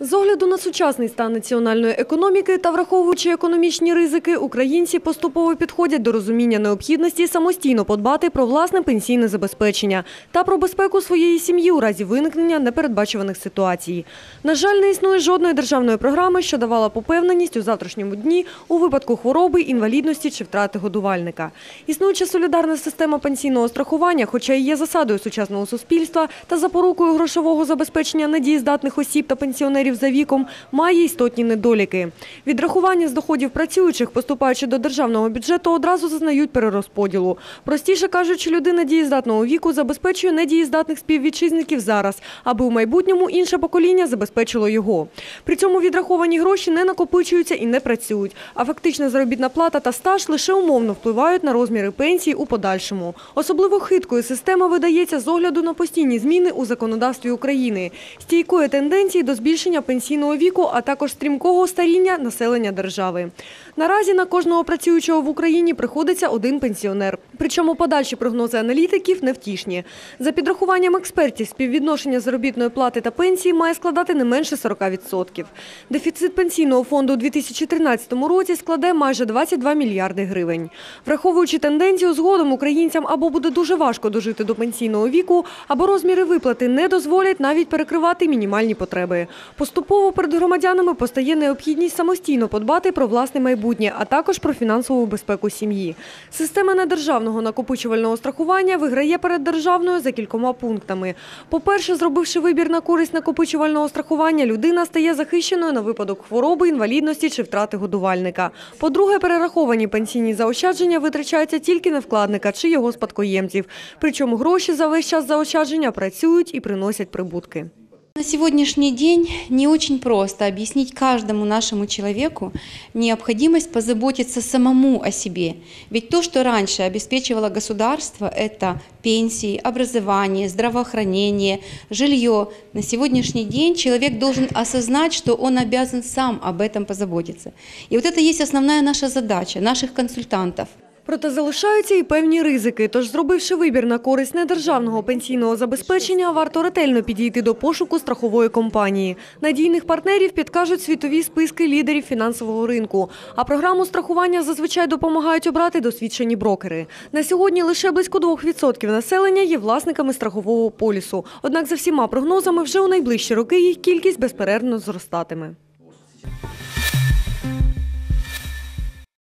З огляду на сучасний стан національної економіки та враховуючи економічні ризики, українці поступово підходять до розуміння необхідності самостійно подбати про власне пенсійне забезпечення та про безпеку своєї сім'ї у разі виникнення непередбачуваних ситуацій. На жаль, не існує жодної державної програми, що давала попевненість у завтрашньому дні у випадку хвороби, інвалідності чи втрати годувальника. Існуюча солідарна система пенсійного страхування, хоча і є засадою сучасного суспільства та запорукою грошового забезпечення недієздатних осіб та пенсіонерів за віком, має істотні недоліки. Відрахування з доходів працюючих, поступаючи до державного бюджету, одразу зазнають перерозподілу. Простіше кажучи, людина дієздатного віку забезпечує недієздатних співвітчизників зараз, аби у майбутньому інше покоління забезпечило його. При цьому відраховані гроші не накопичуються і не працюють, а фактична заробітна плата та стаж лише умовно впливають на розміри пенсії у подальшому. Особливо хиткою система видається з огляду на постійні зміни у законодавстві України, стійкої тенденції до збільшення пенсійного віку, а також стрімкого старіння населення держави. Наразі на кожного працюючого в Україні приходиться один пенсіонер. Причому подальші прогнози аналітиків невтішні. За підрахуванням експертів, співвідношення заробітної плати та пенсії має складати не менше 40%. Дефіцит пенсійного фонду у 2013 році складе майже 22 мільярди гривень. Враховуючи тенденцію, згодом українцям або буде дуже важко дожити до пенсійного віку, або розміри виплати не дозволять навіть перекривати мінімальні потреби. Поступово перед громадянами постає необхідність самостійно подбати про власне майбутнє, а також про фінансову безпеку сім'ї. Система недержавного накопичувального страхування виграє перед державною за кількома пунктами. По-перше, зробивши вибір на користь накопичувального страхування, людина стає захищеною на випадок хвороби, інвалідності чи втрати годувальника. По-друге, перераховані пенсійні заощадження витрачаються тільки на вкладника чи його спадкоємців. Причому гроші за весь час заощадження працюють і приносять прибутки. На сегодняшний день не очень просто объяснить каждому нашему человеку необходимость позаботиться самому о себе. Ведь то, что раньше обеспечивало государство, это пенсии, образование, здравоохранение, жилье. На сегодняшний день человек должен осознать, что он обязан сам об этом позаботиться. И вот это есть основная наша задача, наших консультантов. Проте залишаються і певні ризики. Тож, зробивши вибір на користь недержавного пенсійного забезпечення, варто ретельно підійти до пошуку страхової компанії. Надійних партнерів підкажуть світові списки лідерів фінансового ринку. А програму страхування зазвичай допомагають обрати досвідчені брокери. На сьогодні лише близько 2% населення є власниками страхового полісу. Однак, за всіма прогнозами, вже у найближчі роки їх кількість безперервно зростатиме.